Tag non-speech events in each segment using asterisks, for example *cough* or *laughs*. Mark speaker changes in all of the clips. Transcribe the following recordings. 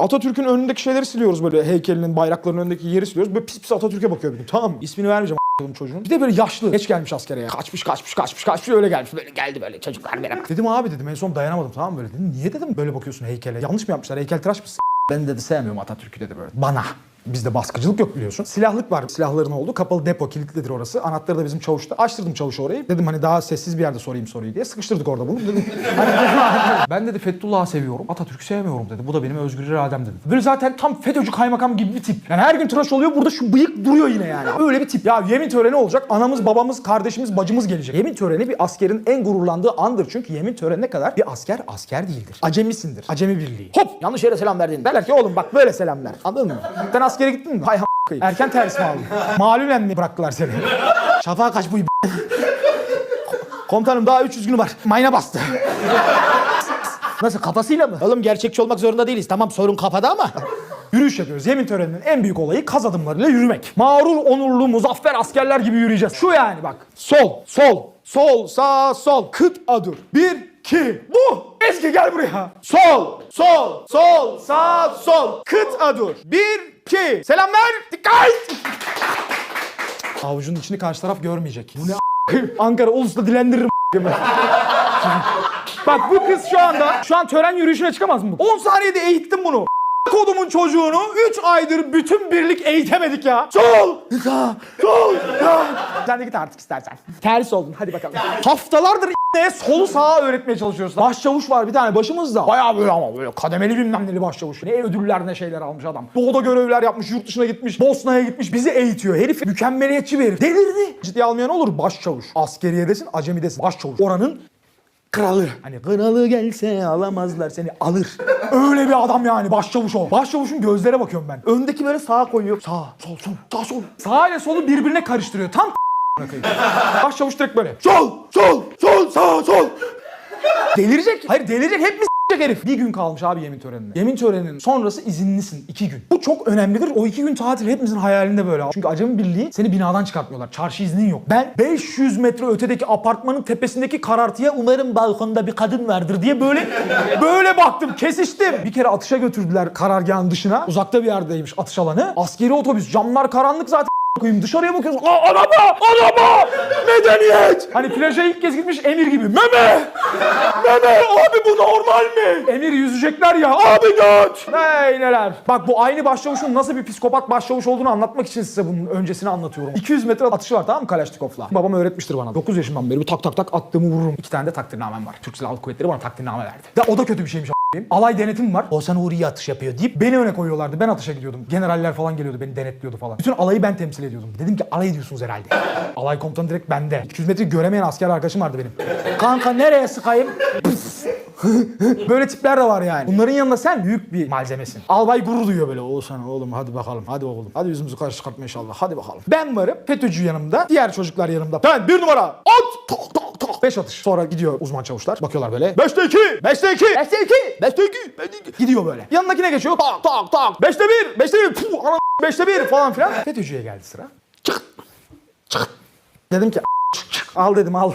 Speaker 1: Atatürk'ün önündeki şeyleri siliyoruz böyle heykelinin, bayrakların önündeki yeri siliyoruz. Böyle pis pis Atatürk'e bakıyor bir gün. Tamam mı? İsmini vermeyeceğim a**ım çocuğun. Bir de böyle yaşlı. Geç gelmiş askere ya. Kaçmış kaçmış kaçmış kaçmış öyle gelmiş. Böyle geldi böyle çocuklar merhaba. Dedim abi dedim en son dayanamadım tamam mı böyle dedim. Niye dedim böyle bakıyorsun heykele? Yanlış mı yapmışlar? Heykel tıraş mısın? Ben dedi sevmiyorum Atatürk'ü dedi böyle. Bana. Bizde baskıcılık yok biliyorsun. Silahlık var. Silahların oldu. Kapalı depo kilitlidir orası. Anahtarı da bizim çavuşta. Açtırdım çavuşu orayı. Dedim hani daha sessiz bir yerde sorayım soruyu diye. Sıkıştırdık orada bunu. Dedim, *laughs* hani, ben dedi Fethullah'ı seviyorum. Atatürk'ü sevmiyorum dedi. Bu da benim özgür iradem dedi. Böyle zaten tam FETÖ'cü kaymakam gibi bir tip. Yani her gün tıraş oluyor. Burada şu bıyık duruyor yine yani. Öyle bir tip. Ya yemin töreni olacak. Anamız, babamız, kardeşimiz, bacımız gelecek. Yemin töreni bir askerin en gururlandığı andır. Çünkü yemin törenine kadar bir asker asker değildir. Acemisindir. Acemi birliği. Hop yanlış yere selam verdin. Derler ki oğlum bak böyle selam ver. Anladın mı? Sen *laughs* askere gittin mi? Hay ha koyayım. Erken tersi mi aldın? *laughs* Malumen mi bıraktılar seni? Şafağa kaç bu *laughs* Komutanım daha 300 günü var. Mayna bastı. Nasıl kafasıyla mı? Oğlum gerçekçi olmak zorunda değiliz. Tamam sorun kafada ama. Yürüyüş yapıyoruz. Yemin töreninin en büyük olayı kaz adımlarıyla yürümek. Mağrur, onurlu, muzaffer askerler gibi yürüyeceğiz. Şu yani bak. Sol, sol, sol, sağ, sol. Kıt adur. Bir, iki. Bu. Ezgi gel buraya. Sol, sol, sol, sağ, sol. Kıt adur. Bir, iki. Selam ver. Dikkat. Avucunun içini karşı taraf görmeyecek. Bu ne Ankara Ulus'ta dilendiririm Bak bu kız şu anda şu an tören yürüyüşüne çıkamaz mı? 10 saniyede eğittim bunu. Kodumun çocuğunu 3 aydır bütün birlik eğitemedik ya. Sol! Sağ! Sol! Sağ! Sen de git artık istersen. Ters oldun hadi bakalım. Haftalardır ne solu sağa öğretmeye çalışıyoruz. Başçavuş var bir tane başımızda. Bayağı böyle ama böyle kademeli bilmem neli başçavuş. Ne ödüller ne şeyler almış adam. Doğuda görevler yapmış, yurt dışına gitmiş, Bosna'ya gitmiş. Bizi eğitiyor. Herif mükemmeliyetçi bir herif. Delirdi. Ciddiye almayan olur başçavuş. Askeriyedesin, acemidesin. Başçavuş. Oranın kralı. Hani kralı gelse alamazlar seni alır. Öyle bir adam yani başçavuş o. Başçavuşun gözlere bakıyorum ben. Öndeki böyle sağa koyuyor. Sağ, sol, sol, sağ, sol. Sağ ile solu birbirine karıştırıyor. Tam Başçavuş direkt böyle. Sol, sol, sol, sağ, sol. Delirecek. Hayır delirecek. Hep mi s**ecek herif? Bir gün kalmış abi yemin törenine. Yemin töreninin sonrası izinlisin. iki gün. Bu çok önemlidir. O iki gün tatil hepimizin hayalinde böyle. Çünkü acemi birliği seni binadan çıkartmıyorlar. Çarşı iznin yok. Ben 500 metre ötedeki apartmanın tepesindeki karartıya umarım balkonda bir kadın vardır diye böyle *laughs* böyle baktım. Kesiştim. Bir kere atışa götürdüler karargahın dışına. Uzakta bir yerdeymiş atış alanı. Askeri otobüs. Camlar karanlık zaten koyayım dışarıya bakıyorsun. Aa, araba! Araba! Medeniyet! Hani plaja ilk kez gitmiş emir gibi. Meme! Meme! Abi bu normal mi? Emir yüzecekler ya. Abi göt! Hey neler. Bak bu aynı başçavuşun nasıl bir psikopat başçavuş olduğunu anlatmak için size bunun öncesini anlatıyorum. 200 metre atışı var tamam mı Kalaşnikov'la? Babam öğretmiştir bana. 9 yaşından beri bu tak tak tak attığımı vururum. İki tane de takdirnamem var. Türk Silahlı Kuvvetleri bana takdirname verdi. Ya o da kötü bir şeymiş. Alay denetim var. O sen Uğur iyi atış yapıyor deyip beni öne koyuyorlardı. Ben atışa gidiyordum. Generaller falan geliyordu beni denetliyordu falan. Bütün alayı ben temsil ediyordum. Dedim ki alay ediyorsunuz herhalde. *laughs* alay komutanı direkt bende. 200 metre göremeyen asker arkadaşım vardı benim. Kanka nereye sıkayım? *laughs* *laughs* böyle tipler de var yani. Bunların yanında sen büyük bir malzemesin. Albay gurur duyuyor böyle. Oğuzhan oğlum hadi bakalım. Hadi oğlum. Hadi yüzümüzü karşı çıkartma inşallah. Hadi bakalım. Ben varım. FETÖ'cü yanımda. Diğer çocuklar yanımda. Ben bir numara. At! Tak tak tak. Beş atış. Sonra gidiyor uzman çavuşlar. Bakıyorlar böyle. Beşte iki. Beşte iki. Beşte iki. Beşte iki. Beşte iki. Gidiyor böyle. Yanındakine geçiyor. Tak tak tak. Beşte bir. Beşte bir. Puh, ana, beşte bir falan filan. FETÖ'cüye geldi sıra. Çık. Çık. Dedim ki. Al dedim al.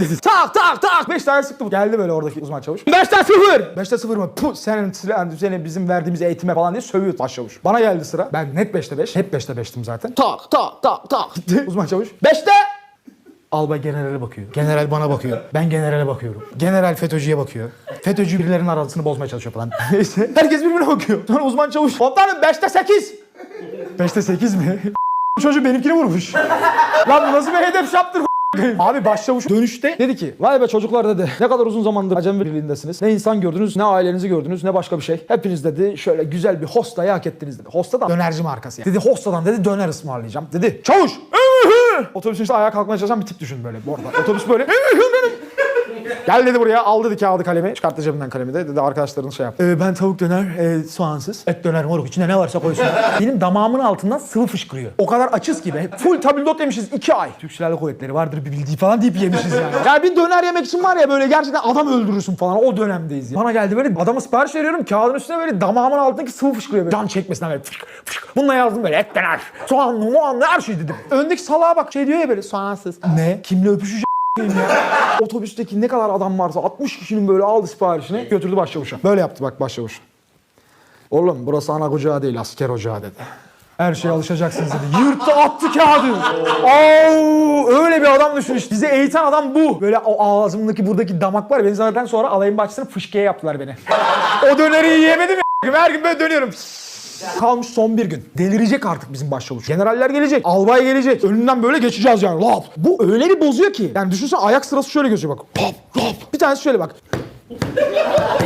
Speaker 1: dedi. Tak tak tak. Beş tane sıktı bu. Geldi böyle oradaki uzman çavuş. Beşte sıfır. Beşte sıfır mı? Puh senin, senin, senin bizim verdiğimiz eğitime falan diye sövüyor başçavuş. Bana geldi sıra. Ben net beşte beş. Hep beşte beştim zaten. Tak tak tak tak. Gitti uzman çavuş. Beşte. Albay generale bakıyor. General bana bakıyor. Ben generale bakıyorum. General FETÖ'cüye bakıyor. FETÖ'cü birilerinin arasını bozmaya çalışıyor falan. *laughs* Neyse. Herkes birbirine bakıyor. Sonra uzman çavuş. Komutanım beşte sekiz. Beşte sekiz mi? *laughs* Çocuğu benimkini vurmuş. Lan bu nasıl bir hedef şaptır *laughs* Abi başçavuş dönüşte dedi ki vay be çocuklar dedi ne kadar uzun zamandır Acem Birliği'ndesiniz. Ne insan gördünüz ne ailenizi gördünüz ne başka bir şey. Hepiniz dedi şöyle güzel bir hostayı hak ettiniz dedi. Hosta da dönerci markası yani. Dedi hostadan dedi döner ısmarlayacağım. Dedi çavuş *laughs* Otobüsün işte ayağa kalkmaya çalışan bir tip düşün böyle orada. Otobüs böyle *laughs* Gel dedi buraya al dedi kağıdı kalemi. Çıkarttı cebinden kalemi de dedi arkadaşların şey yap. "Ee, ben tavuk döner, e, soğansız. Et döner moruk içinde ne varsa koysun. *laughs* Benim damağımın altından sıvı fışkırıyor. O kadar açız ki. Full tabldot yemişiz iki ay. Türk Silahlı Kuvvetleri vardır bir bildiği falan deyip yemişiz yani. ya bir döner yemek için var ya böyle gerçekten adam öldürürsün falan o dönemdeyiz ya. Bana geldi böyle adama sipariş veriyorum kağıdın üstüne böyle damağımın altındaki sıvı fışkırıyor böyle. Can çekmesinden böyle fışk fışk. Bununla yazdım böyle et döner, soğanlı muanlı her şey dedim. Öndeki salağa bak şey diyor ya böyle soğansız. Ne? Kimle öpüşeceğim? Otobüsteki ne kadar adam varsa 60 kişinin böyle aldı siparişini götürdü başçavuşa. Böyle yaptı bak başçavuş. Oğlum burası ana ocağı değil asker ocağı dedi. Her şeye alışacaksınız dedi. Yırttı attı kağıdı. Oo, öyle bir adam düşün işte. Bizi eğiten adam bu. Böyle o ağzımdaki buradaki damak var beni zaten sonra alayın bahçesine fışkiye yaptılar beni. o döneri yiyemedim ya. Her gün böyle dönüyorum. Kalmış son bir gün. Delirecek artık bizim başçavuş. Generaller gelecek. Albay gelecek. Önünden böyle geçeceğiz yani. Lap. Bu öyle bir bozuyor ki. Yani düşünsene ayak sırası şöyle gözüyor bak. Lap lap. Bir tanesi şöyle bak.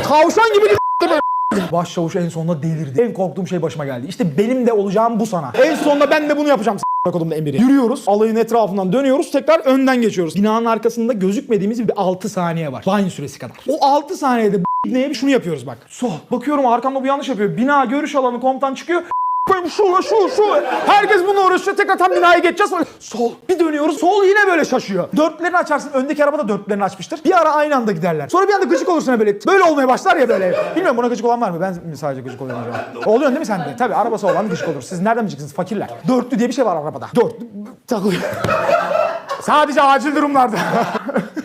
Speaker 1: Tavşan gibi böyle *laughs* Başçavuş en sonunda delirdi. En korktuğum şey başıma geldi. İşte benim de olacağım bu sana. En sonunda ben de bunu yapacağım. Kodumda emiri. Yürüyoruz. Alayın etrafından dönüyoruz. Tekrar önden geçiyoruz. Binanın arkasında gözükmediğimiz bir 6 saniye var. Banyo süresi kadar. O 6 saniyede neye bir şunu yapıyoruz bak. Sol. Bakıyorum arkamda bu yanlış yapıyor. Bina görüş alanı komutan çıkıyor. Şu şu şu. Herkes bununla uğraşıyor. Tekrar tam binaya geçeceğiz. Sol. Bir dönüyoruz. Sol yine böyle şaşıyor. Dörtlerini açarsın. Öndeki araba da dörtlerini açmıştır. Bir ara aynı anda giderler. Sonra bir anda gıcık olursun böyle. Böyle olmaya başlar ya böyle. Bilmiyorum buna gıcık olan var mı? Ben mi sadece gıcık oluyorum acaba? Oluyorsun değil mi sen de? Tabii arabası olan gıcık olur. Siz nereden bileceksiniz? Fakirler. Dörtlü diye bir şey var arabada. Dörtlü. Takılıyor. *laughs* Sadece acil durumlarda. *laughs*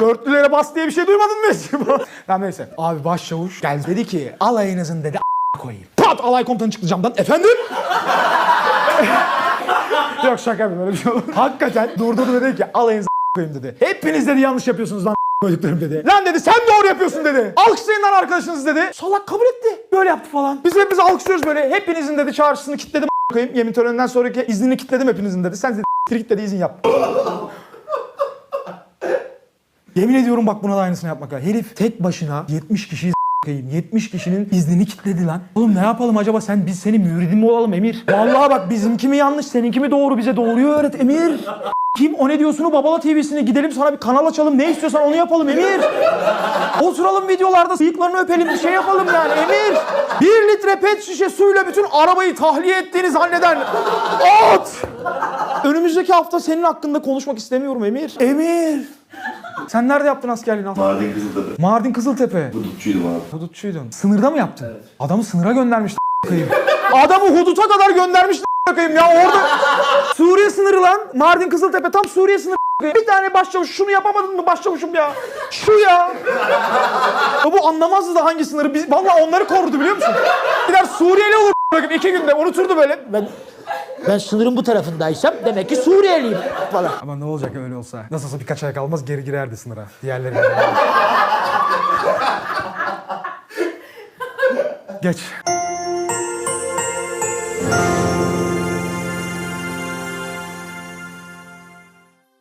Speaker 1: Dörtlülere bas diye bir şey duymadın mı hiç? *laughs* tamam neyse. Abi başçavuş geldi dedi ki alayınızın dedi a- koyayım. Pat alay komutanı çıktı camdan. Efendim? *laughs* Yok şaka yapıyorum öyle bir şey olur. Hakikaten durdurdu dedi ki alayınızı a- koyayım dedi. Hepiniz dedi yanlış yapıyorsunuz lan a- koyduklarım dedi. Lan dedi sen doğru yapıyorsun dedi. Alkışlayın lan arkadaşınız dedi. Salak kabul etti. Böyle yaptı falan. Biz hepimiz alkışlıyoruz böyle. Hepinizin dedi çağrısını kilitledim a- koyayım. Yemin töreninden sonraki iznini kilitledim hepinizin dedi. Sen dedi kilit dedi izin yap. *laughs* Yemin ediyorum bak buna da aynısını yapmak lazım. Herif tek başına 70 kişiyi s**eyim. 70 kişinin iznini kilitledi lan. Oğlum ne yapalım acaba sen biz senin müridin mi olalım Emir? Vallahi bak bizimki mi yanlış seninki mi doğru bize doğruyu öğret Emir. *laughs* Kim o ne diyorsunu Babala TV'sine gidelim sana bir kanal açalım ne istiyorsan onu yapalım Emir. Oturalım videolarda bıyıklarını öpelim bir şey yapalım yani Emir. Bir litre pet şişe suyla bütün arabayı tahliye ettiğini zanneden at. Önümüzdeki hafta senin hakkında konuşmak istemiyorum Emir. Emir. Sen nerede yaptın askerliğini?
Speaker 2: Mardin Kızıltepe.
Speaker 1: Mardin Kızıltepe.
Speaker 2: Hudutçuydum abi.
Speaker 1: Hudutçuydun. Sınırda mı yaptın? Adamı sınıra göndermiş koyayım. Adamı huduta kadar göndermiş koyayım ya orada. Suriye sınırı lan. Mardin Kızıltepe tam Suriye sınırı. Bir tane başçavuş şunu yapamadın mı başçavuşum ya? Şu ya. ya bu anlamazdı da hangi sınırı. Biz, vallahi onları korurdu biliyor musun? Gider Suriyeli olur koyayım iki günde unuturdu böyle. Ben ben sınırın bu tarafındaysam demek ki Suriyeliyim falan. Ama ne olacak öyle olsa? Nasıl olsa birkaç ay kalmaz geri girerdi sınıra. Diğerleri. *laughs* Geç.